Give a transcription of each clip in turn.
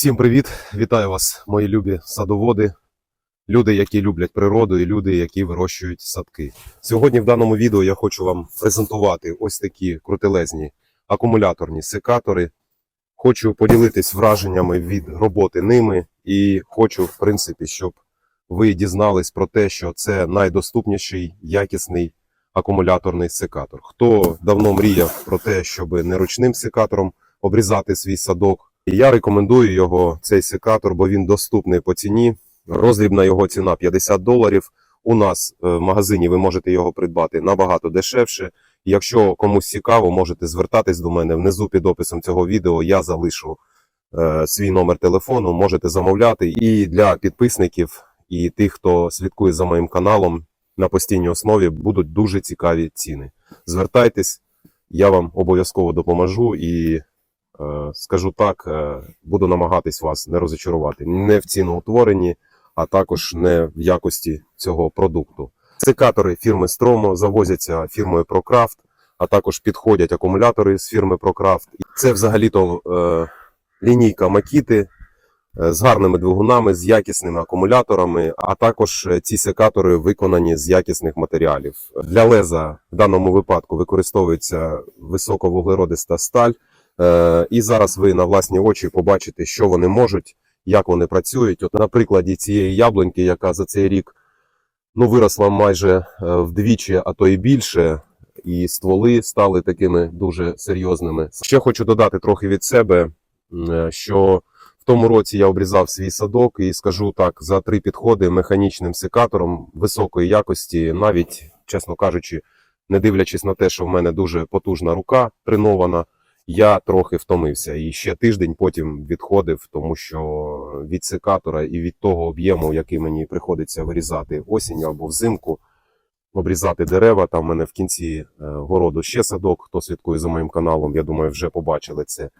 Всім привіт! Вітаю вас, мої любі садоводи, люди, які люблять природу, і люди, які вирощують садки. Сьогодні в даному відео я хочу вам презентувати ось такі крутелезні акумуляторні секатори. Хочу поділитись враженнями від роботи ними, і хочу, в принципі, щоб ви дізнались про те, що це найдоступніший якісний акумуляторний секатор. Хто давно мріяв про те, щоб не ручним секатором обрізати свій садок. І я рекомендую його, цей секатор, бо він доступний по ціні. Роздрібна його ціна 50 доларів. У нас е, в магазині ви можете його придбати набагато дешевше. Якщо комусь цікаво, можете звертатись до мене внизу під описом цього відео. Я залишу е, свій номер телефону, можете замовляти. І для підписників і тих, хто слідкує за моїм каналом на постійній основі, будуть дуже цікаві ціни. Звертайтесь, я вам обов'язково допоможу і скажу так, е, буду намагатись вас не розочарувати не в ціноутворенні, а також не в якості цього продукту. Секатори фірми Stromo завозяться фірмою ProCraft, а також підходять акумулятори з фірми ProCraft. Це взагалі-то е, лінійка Макіти е, з гарними двигунами, з якісними акумуляторами, а також е, ці секатори виконані з якісних матеріалів. Для леза в даному випадку використовується високовуглеродиста сталь. Е, І зараз ви на власні очі побачите, що вони можуть, як вони працюють. От на прикладі цієї яблуньки, яка за цей рік ну, виросла майже е, вдвічі, а то і більше, і стволи стали такими дуже серйозними. Ще хочу додати трохи від себе, е, що в тому році я обрізав свій садок і скажу так: за три підходи механічним секатором високої якості, навіть, чесно кажучи, не дивлячись на те, що в мене дуже потужна рука тренована, я трохи втомився і ще тиждень потім відходив, тому що від секатора і від того об'єму, який мені приходиться вирізати осінню або взимку, обрізати дерева. Там в мене в кінці е, городу ще садок. Хто слідкує за моїм каналом, я думаю, вже побачили це.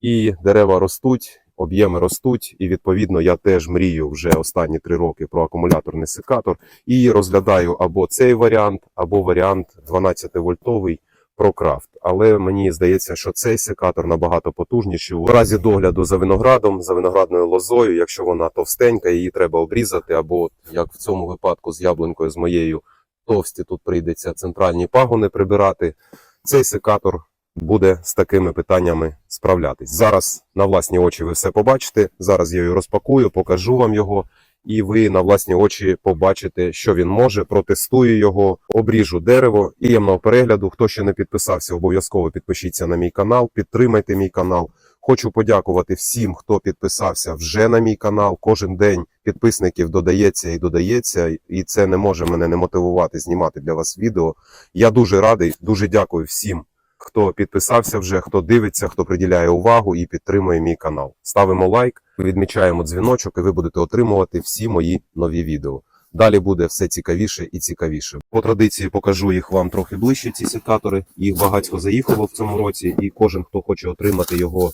І дерева ростуть, об'єми ростуть, і відповідно я теж мрію вже останні три роки про акумуляторний секатор і розглядаю або цей варіант, або варіант 12-вольтовий. ProCraft. Але мені здається, що цей секатор набагато потужніший. У разі догляду за виноградом, за виноградною лозою, якщо вона товстенька, її треба обрізати, або як в цьому випадку з яблунькою з моєю товсті, тут прийдеться центральні пагони прибирати. Цей секатор буде з такими питаннями справлятись. Зараз на власні очі ви все побачите. Зараз я його розпакую, покажу вам його. І ви на власні очі побачите, що він може. Протестую його, обріжу дерево. Приємного перегляду. Хто ще не підписався, обов'язково підпишіться на мій канал, підтримайте мій канал. Хочу подякувати всім, хто підписався вже на мій канал. Кожен день підписників додається і додається, і це не може мене не мотивувати знімати для вас відео. Я дуже радий, дуже дякую всім, хто підписався вже, хто дивиться, хто приділяє увагу і підтримує мій канал. Ставимо лайк, відмічаємо дзвіночок, і ви будете отримувати всі мої нові відео. Далі буде все цікавіше і цікавіше. По традиції покажу їх вам трохи ближче. Ці секатори. Їх багатько заїхало в цьому році, і кожен, хто хоче отримати його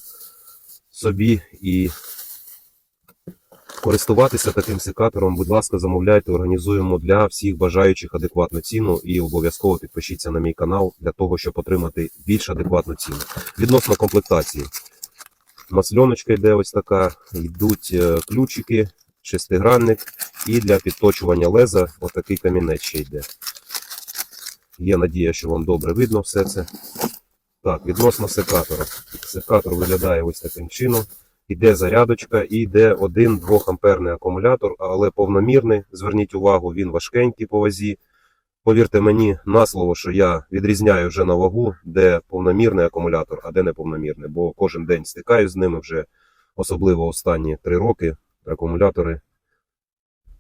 собі і користуватися таким секатором, будь ласка, замовляйте, організуємо для всіх бажаючих адекватну ціну і обов'язково підпишіться на мій канал для того, щоб отримати більш адекватну ціну. Відносно комплектації. Масльоночка йде ось така, йдуть е, ключики, шестигранник і для підточування леза отакий камінець ще йде. Є надія, що вам добре видно все це. Так, відносно секатора. Секатор виглядає ось таким чином. Іде зарядочка і йде один 2 амперний акумулятор, але повномірний. Зверніть увагу, він важкенький по вазі. Повірте мені на слово, що я відрізняю вже на вагу, де повномірний акумулятор, а де неповномірний, бо кожен день стикаюсь з ними вже, особливо останні три роки. Акумулятори,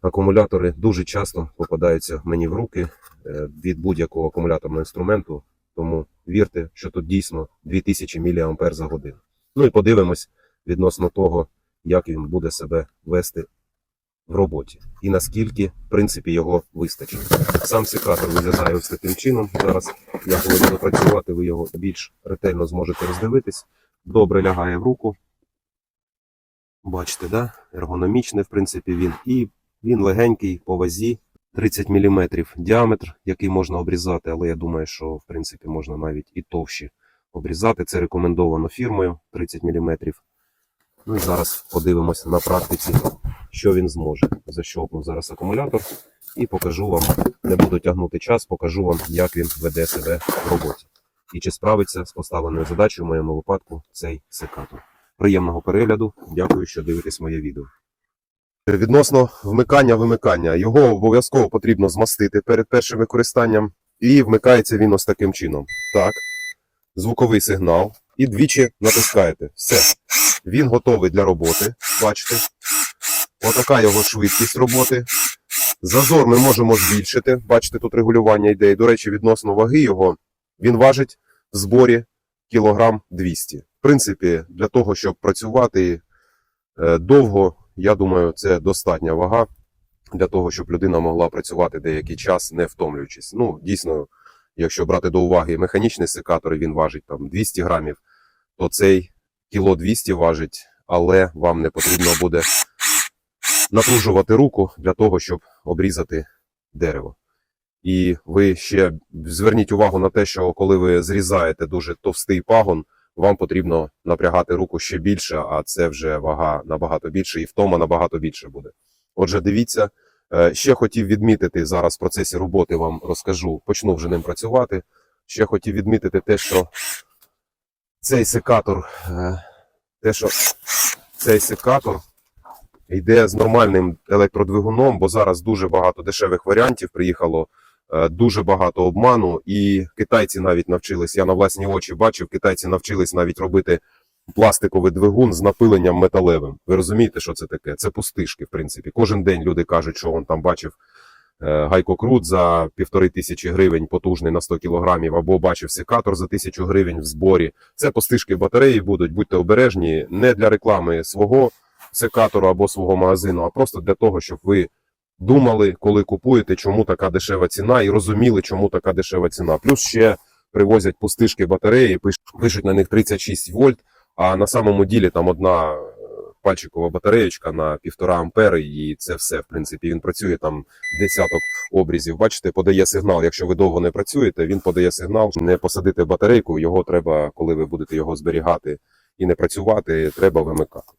акумулятори дуже часто попадаються мені в руки е, від будь-якого акумуляторного інструменту. Тому вірте, що тут дійсно 2000 мА за годину. Ну і подивимось відносно того, як він буде себе вести в роботі і наскільки, в принципі, його вистачить. Сам секатор виглядає ось таким чином. Зараз я коли буду працювати, ви його більш ретельно зможете роздивитись. Добре лягає в руку. Бачите, да? ергономічний, в принципі, він. І він легенький по вазі. 30 мм діаметр, який можна обрізати, але я думаю, що в принципі можна навіть і товщі обрізати. Це рекомендовано фірмою 30 мм. Ну і зараз подивимось на практиці, що він зможе. Защолкну зараз акумулятор і покажу вам, не буду тягнути час, покажу вам, як він веде себе в роботі. І чи справиться з поставленою задачею в моєму випадку цей секатор. Приємного перегляду. Дякую, що дивитесь моє відео. Відносно вмикання-вимикання. Його обов'язково потрібно змастити перед першим використанням. І вмикається він ось таким чином. Так. Звуковий сигнал. І двічі натискаєте. Все. Він готовий для роботи. Бачите. Отака його швидкість роботи. Зазор ми можемо збільшити. Бачите, тут регулювання йде. І, до речі, відносно ваги його, він важить в зборі кілограм 200. В принципі, для того, щоб працювати е, довго, я думаю, це достатня вага для того, щоб людина могла працювати деякий час, не втомлюючись. Ну, дійсно, якщо брати до уваги механічний секатор, він важить там 200 грамів, то цей кіло 200 важить, але вам не потрібно буде напружувати руку для того, щоб обрізати дерево. І ви ще зверніть увагу на те, що коли ви зрізаєте дуже товстий пагон, вам потрібно напрягати руку ще більше, а це вже вага набагато більше і втома набагато більше буде. Отже, дивіться, Е, ще хотів відмітити зараз в процесі роботи вам розкажу, почну вже ним працювати. Ще хотів відмітити те, що цей секатор, е, те, що цей секатор йде з нормальним електродвигуном, бо зараз дуже багато дешевих варіантів приїхало, е, дуже багато обману, і китайці навіть навчились, я на власні очі бачив, китайці навчились навіть робити пластиковий двигун з напиленням металевим. Ви розумієте, що це таке? Це пустишки, в принципі. Кожен день люди кажуть, що он там бачив гайкокрут за півтори тисячі гривень, потужний на 100 кілограмів, або бачив секатор за тисячу гривень в зборі. Це пустишки батареї будуть, будьте обережні, не для реклами свого секатору або свого магазину, а просто для того, щоб ви думали, коли купуєте, чому така дешева ціна, і розуміли, чому така дешева ціна. Плюс ще привозять пустишки батареї, пишуть на них 36 вольт. А на самому ділі там одна е, пальчикова батареєчка на півтора ампери, і це все, в принципі, він працює там десяток обрізів. Бачите, подає сигнал. Якщо ви довго не працюєте, він подає сигнал. Не посадити батарейку, його треба, коли ви будете його зберігати і не працювати, треба вимикати.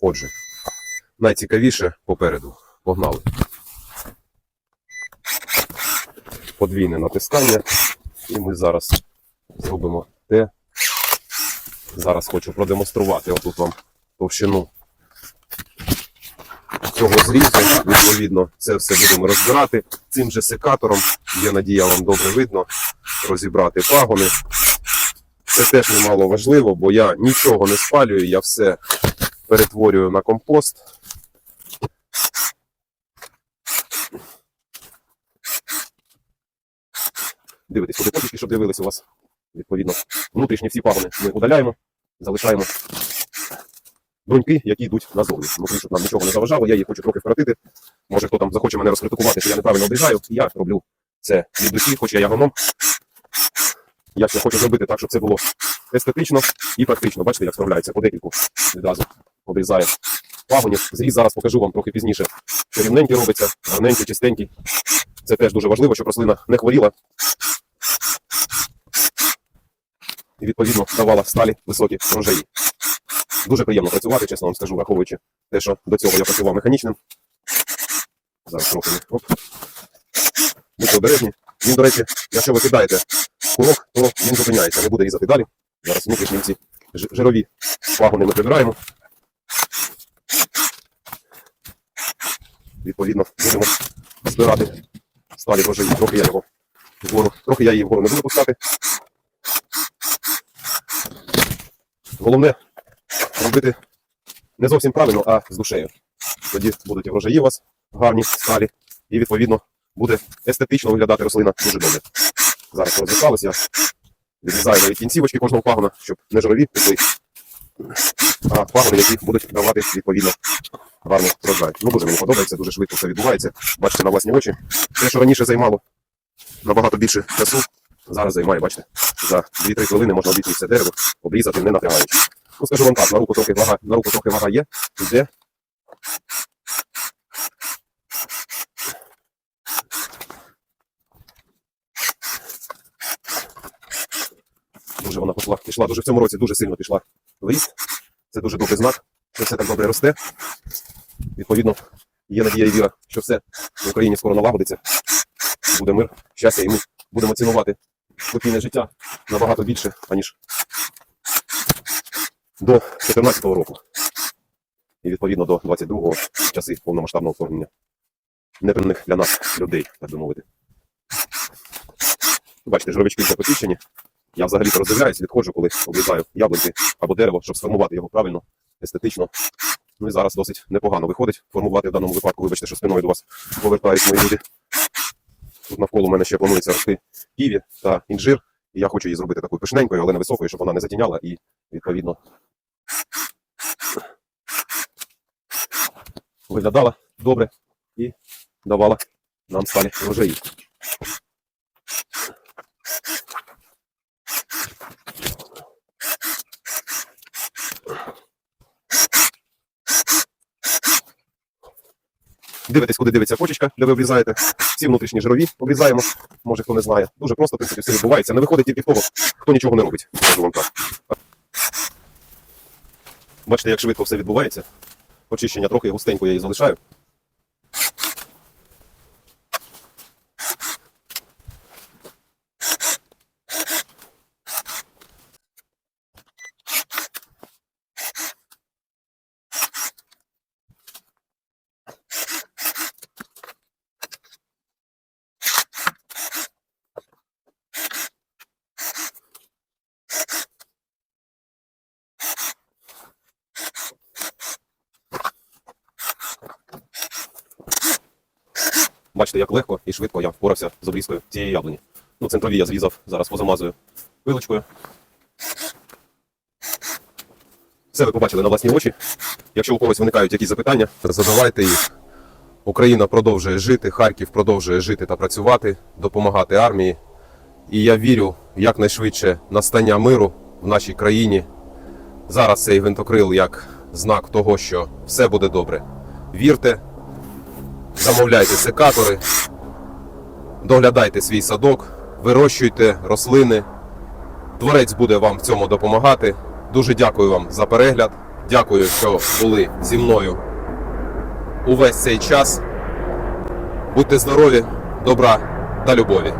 Отже, найцікавіше попереду. Погнали. Подвійне натискання, і ми зараз зробимо те, Зараз хочу продемонструвати отут вам товщину цього зрізу. Відповідно, це все будемо розбирати. Цим же секатором, є надія, вам добре видно, розібрати пагони. Це теж немало важливо, бо я нічого не спалюю, я все перетворюю на компост. Дивитесь, куди потічки, щоб дивилися у вас. Відповідно, внутрішні всі пагони ми удаляємо, залишаємо бруньки, які йдуть назовні. Внутрі, щоб нам нічого не заважало, я їх хочу трохи вкоротити. Може, хто там захоче мене розкритикувати, що я неправильно обрізаю. Я роблю це від душі, хоч я агроном. Я ще хочу зробити так, щоб це було естетично і практично. Бачите, як справляється по декільку відразу обрізає пагонів. Зріз зараз покажу вам трохи пізніше, що рівненький робиться, гарненький, чистенький. Це теж дуже важливо, щоб рослина не хворіла і відповідно давала сталі високі врожаї. Дуже приємно працювати, чесно вам скажу, враховуючи те, що до цього я працював механічним. Зараз трохи. Будьте обережні. Він, до речі, якщо ви кидаєте курок, то він зупиняється, не буде різати далі. Зараз внутрішні ці жирові пагони ми прибираємо. Відповідно, будемо збирати сталі врожаї. Трохи я його вгору, трохи я її вгору не буду пускати. Головне робити не зовсім правильно, а з душею. Тоді будуть врожаї у вас гарні, сталі, і відповідно буде естетично виглядати рослина дуже добре. Зараз розрішалось, я відрізаю навіть кінцівочки кожного пагона, щоб не жирові пішли, а пагони, які будуть давати відповідно гарний врожай. Ну дуже мені подобається, дуже швидко все відбувається. Бачите на власні очі. Те, що раніше займало набагато більше часу, зараз займає, бачите, за 2-3 хвилини можна обійти все дерево, обрізати, не напрягаючи. Ну, скажу вам так, на руку трохи вага, на руку трохи вага є, йде. Дуже вона пішла, пішла дуже в цьому році дуже сильно пішла в ріст. Це дуже добрий знак. що все так добре росте. Відповідно, є надія і віра, що все в Україні скоро налагодиться. Буде мир, щастя, і ми будемо цінувати спокійне життя набагато більше, аніж до 2014 року. І відповідно до 22-го часи повномасштабного вторгнення непевних для нас людей, так би мовити. Бачите, жировички вже почищені. Я взагалі роздивляюсь, відходжу, коли обрізаю яблуки або дерево, щоб сформувати його правильно, естетично. Ну і зараз досить непогано виходить формувати в даному випадку. Вибачте, що спиною до вас повертають мої люди. Тут навколо мене ще планується рости ківі та інжир. І я хочу її зробити такою пишненькою, але не високою, щоб вона не затіняла і, відповідно, виглядала добре і давала нам сталі врожаї. Дивитесь, куди дивиться почечка, де ви обрізаєте. Всі внутрішні жирові обрізаємо. Може, хто не знає. Дуже просто, в принципі, все відбувається. Не виходить тільки того, хто нічого не робить. Скажу вам так. Бачите, як швидко все відбувається. Очищення трохи густенько я її залишаю. Бачите, як легко і швидко я впорався з обрізкою цієї яблуні. Ну, центрові я зрізав, зараз позамазую пилочкою. Все ви побачили на власні очі. Якщо у когось виникають якісь запитання, задавайте їх. Україна продовжує жити, Харків продовжує жити та працювати, допомагати армії. І я вірю якнайшвидше настання миру в нашій країні. Зараз цей гвинтокрил як знак того, що все буде добре. Вірте, замовляйте секатори, доглядайте свій садок, вирощуйте рослини. Творець буде вам в цьому допомагати. Дуже дякую вам за перегляд. Дякую, що були зі мною увесь цей час. Будьте здорові, добра та любові.